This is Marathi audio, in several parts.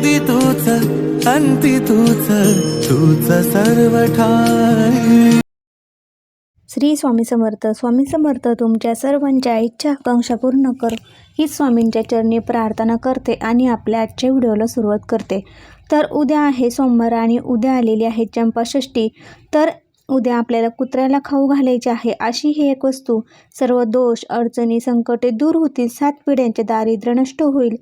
आधी तूच अंती तूच तूच सर्व ठाई श्री स्वामी समर्थ स्वामी समर्थ तुमच्या सर्वांच्या इच्छा आकांक्षा पूर्ण कर. हीच स्वामींच्या चरणी प्रार्थना करते आणि आपल्या आजच्या व्हिडिओला सुरुवात करते. तर उद्या आहे सोमवार आणि उद्या आलेली आहे चंपाषष्ठी. तर उद्या आपल्याला कुत्र्याला खाऊ घालायची आहे अशी ही एक वस्तू. सर्व दोष अडचणी संकटे दूर होतील. सात पिढ्यांचे दारिद्र्य नष्ट होईल.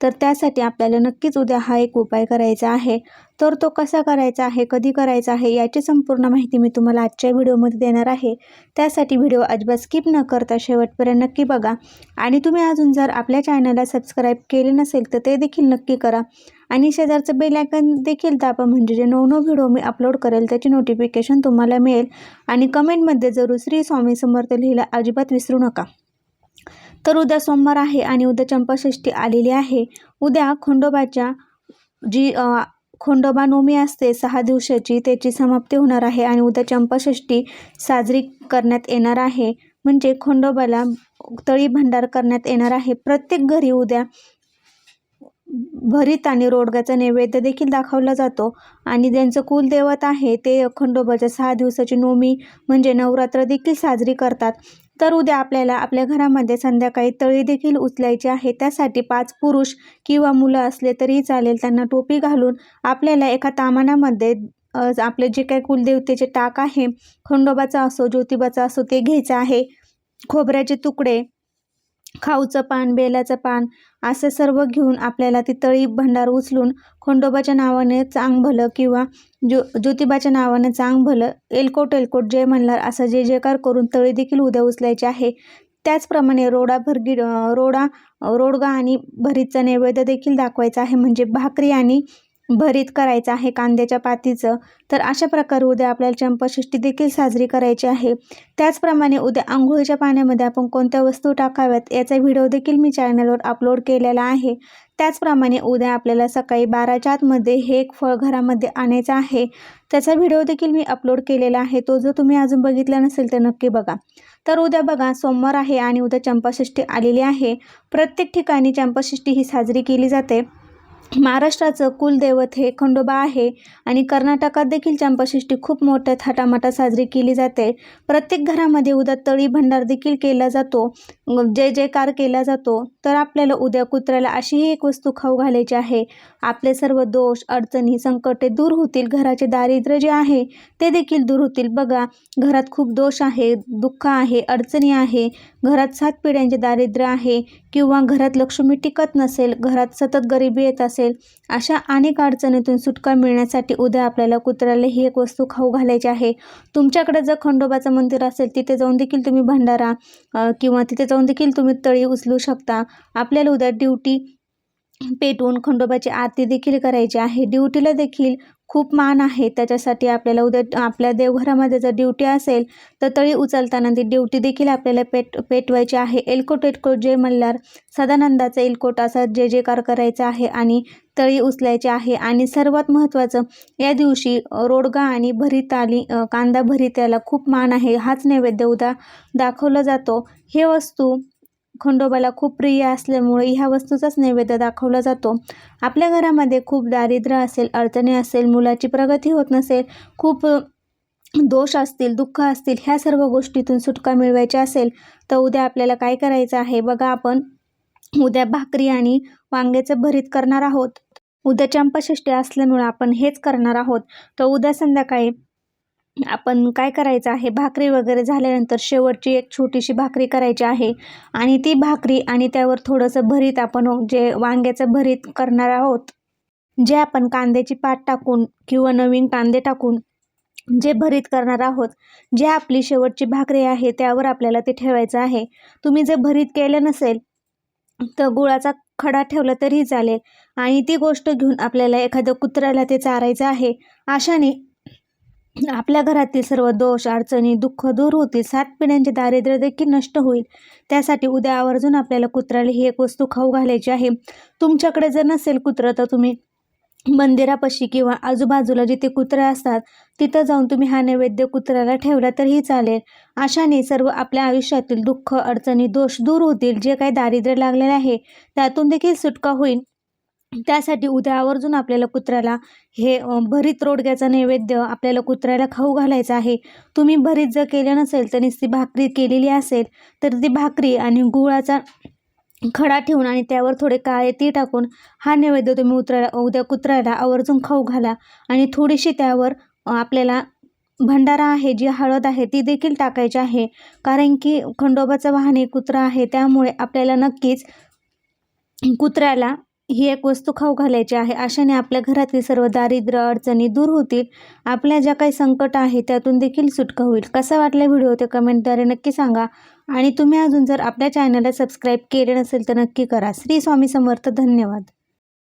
तर त्यासाठी आपल्याला नक्कीच उद्या हा एक उपाय करायचा आहे. तर तो कसा करायचा आहे कधी करायचा आहे याची संपूर्ण माहिती मी तुम्हाला आजच्या व्हिडिओमध्ये देणार आहे. त्यासाठी व्हिडिओ अजिबात स्किप न करता शेवटपर्यंत नक्की बघा. आणि तुम्ही अजून जर आपल्या चॅनलला सबस्क्राईब केले नसेल तर ते देखील नक्की करा. आणि शेजारचं बेल आयकन देखील दाबा म्हणजे जे नवनव व्हिडिओ मी अपलोड करेल त्याची नोटिफिकेशन तुम्हाला मिळेल. आणि कमेंटमध्ये जरूर श्री स्वामी समर्थ लिहिला अजिबात विसरू नका. तर उद्या सोमवार आहे आणि उद्या चंपाषष्ठी आलेली आहे. उद्या खंडोबाच्या जी खंडोबा नवमी असते सहा दिवसाची त्याची समाप्ती होणार आहे आणि उद्या चंपाषष्ठी साजरी करण्यात येणार आहे. म्हणजे खंडोबाला तळी भंडार करण्यात येणार आहे. प्रत्येक घरी उद्या भरीत आणि रोडगाचा नैवेद्य देखील दाखवला जातो आणि ज्यांचं कुलदैवत आहे ते खंडोबाच्या सहा दिवसाची नवमी म्हणजे नवरात्र देखील साजरी करतात. तर उद्या आपल्याला आपल्या घरामध्ये संध्याकाळी तळी देखील उचलायची आहे. त्यासाठी पाच पुरुष किंवा मुलं असले तरी चालेल. त्यांना टोपी घालून आपल्याला एका तामानामध्ये आपले जे काही कुलदेवतेचे टाक आहे खंडोबाचा असो ज्योतिबाचा असो ते घ्यायचं आहे. खोबऱ्याचे तुकडे खाऊचं पान बेलाचं पान असं सर्व घेऊन आपल्याला ती तळी भंडार उचलून खंडोबाच्या नावाने चांग भलं किंवा ज्यो ज्योतिबाच्या नावाने चांग भलं एलकोट एलकोट जय म्हणणार असं जे जयकार करून तळी देखील उद्या उचलायची आहे. त्याचप्रमाणे रोडा भरगी रोडा रोडगा आणि भरीतचा नैवेद्य देखील दाखवायचा आहे. म्हणजे भाकरी आणि भरीत करायचं आहे कांद्याच्या पातीचं तर अशा प्रकारे उद्या आपल्याला चंपाषष्ठी देखील साजरी करायची आहे. त्याचप्रमाणे उद्या आंघोळीच्या पाण्यामध्ये आपण कोणत्या वस्तू टाकाव्यात याचा व्हिडिओ देखील मी चॅनलवर अपलोड केलेला आहे. त्याचप्रमाणे उद्या आपल्याला सकाळी बाराच्या आतमध्ये हे एक फळ घरामध्ये आणायचं आहे. त्याचा व्हिडिओ देखील मी अपलोड केलेला आहे. तो जर तुम्ही अजून बघितला नसेल तर नक्की बघा. तर उद्या बघा सोमवार आहे आणि उद्या चंपाषष्ठी आलेली आहे. प्रत्येक ठिकाणी चंपाषष्ठी ही साजरी केली जाते. महाराष्ट्राचं कुलदैवत हे खंडोबा आहे आणि कर्नाटकात देखील चंपाषष्ठी खूप मोठ्या थाटामाटात साजरी केली जाते. प्रत्येक घरामध्ये उद्या तळी भंडार देखील केला जातो. जय जयकार केला जातो तर आपल्याला उद्या कुत्र्याला अशीही एक वस्तू खाऊ घालायची आहे. आपले सर्व दोष अडचणी संकटे दूर होतील. घराचे दारिद्र्य जे आहे ते देखील दूर होतील. बघा घरात खूप दोष आहे दुःख आहे अडचणी आहे. घरात सात पिढ्यांचे दारिद्र्य आहे. किंवा घरात लक्ष्मी टिकत नसेल घरात सतत गरिबी येत असेल अशा अनेक अडचणीतून सुटका मिळण्यासाठी उद्या आपल्याला कुत्र्याला ही एक वस्तू खाऊ घालायची आहे. तुमच्याकडे जर खंडोबाचं मंदिर असेल तिथे जाऊन देखील तुम्ही भंडारा किंवा तिथे जाऊन देखील तुम्ही तळी उचलू शकता. आपल्याला उद्या ड्युटी पेटवून खंडोबाची आरती देखील करायची आहे. ड्युटीला देखील खूप मान आहे. त्याच्यासाठी आपल्याला उद्या आपल्या देवघरामध्ये जर ड्युटी असेल तर तळी उचलताना ती ड्युटी देखील आपल्याला पेट पेटवायची आहे. एलकोट एलकोट जे म्हणल्यावर सदानंदाचा एलकोट असा जे जेकार करायचा आहे आणि तळी उचलायची आहे. आणि सर्वात महत्त्वाचं या दिवशी रोडगा आणि भरीत आली कांदा भरीत याला खूप मान आहे. हाच नैवेद्य उद्या दाखवला जातो. हे वस्तू खंडोबाला खूप प्रिय असल्यामुळे ह्या वस्तूचाच नैवेद्य दाखवला जातो. आपल्या घरामध्ये खूप दारिद्र्य असेल अडचणी असेल मुलाची प्रगती होत नसेल खूप दोष असतील दुःख असतील ह्या सर्व गोष्टीतून सुटका मिळवायची असेल तर उद्या आपल्याला काय करायचं आहे? बघा आपण उद्या भाकरी आणि वांग्याचं भरीत करणार आहोत. उद्या चंपाषष्टी असल्यामुळे आपण हेच करणार आहोत. तर उद्या संध्याकाळी आपण काय करायचं आहे? भाकरी वगैरे झाल्यानंतर शेवटची एक छोटीशी भाकरी करायची आहे आणि ती भाकरी आणि त्यावर थोडंसं भरीत आपण जे वांग्याचं भरीत करणार आहोत जे आपण कांद्याची पात टाकून किंवा नवीन कांदे टाकून जे भरीत करणार आहोत जे आपली शेवटची भाकरी आहे त्यावर आपल्याला ते ठेवायचं आहे. तुम्ही जर भरीत केलं नसेल तर गुळाचा खडा ठेवला तरीही चालेल आणि ती गोष्ट घेऊन आपल्याला एखाद्या कुत्र्याला ते चारायचं आहे अशाने आपल्या घरातील सर्व दोष अडचणी दुःख दूर होतील. सात पिढ्यांचे दारिद्र्य देखील नष्ट होईल. त्यासाठी उद्या आवर्जून आपल्याला कुत्र्याला ही एक वस्तू खाऊ घालायची आहे. तुमच्याकडे जर नसेल कुत्रं तर तुम्ही मंदिरापाशी किंवा आजूबाजूला जिथे कुत्रे असतात तिथं जाऊन तुम्ही हा नैवेद्य कुत्र्याला ठेवला तरीही चालेल. अशाने सर्व आपल्या आयुष्यातील दुःख अडचणी दोष दूर होतील. जे काही दारिद्र्य लागलेले आहे त्यातून देखील सुटका होईल. त्यासाठी उद्या आवर्जून आपल्याला कुत्र्याला हे भरीत रोडग्याचा नैवेद्य आपल्याला कुत्र्याला खाऊ घालायचा आहे. तुम्ही भरीत जर केलं नसेल तर नुसती भाकरी केलेली असेल तर ती भाकरी आणि गुळाचा खडा ठेवून आणि त्यावर थोडे काळे ती टाकून हा नैवेद्य तुम्ही उतरायला उद्या कुत्र्याला आवर्जून खाऊ घाला. आणि थोडीशी त्यावर आपल्याला भंडारा आहे जी हळद आहे ती देखील टाकायची आहे. कारण की खंडोबाचं वाहन हे कुत्रा आहे त्यामुळे आपल्याला नक्कीच कुत्र्याला ही एक वस्तू खाऊ घालायची आहे. अशाने आपल्या घरातील सर्व दारिद्र्य अडचणी दूर होतील. आपल्या ज्या काही संकट आहे त्यातून देखील सुटका होईल. कसा वाटला व्हिडिओ? ते कमेंटद्वारे नक्की सांगा. आणि तुम्ही अजून जर आपल्या चॅनलला सबस्क्राईब केले नसेल तर नक्की करा. श्री स्वामी समर्थ. धन्यवाद.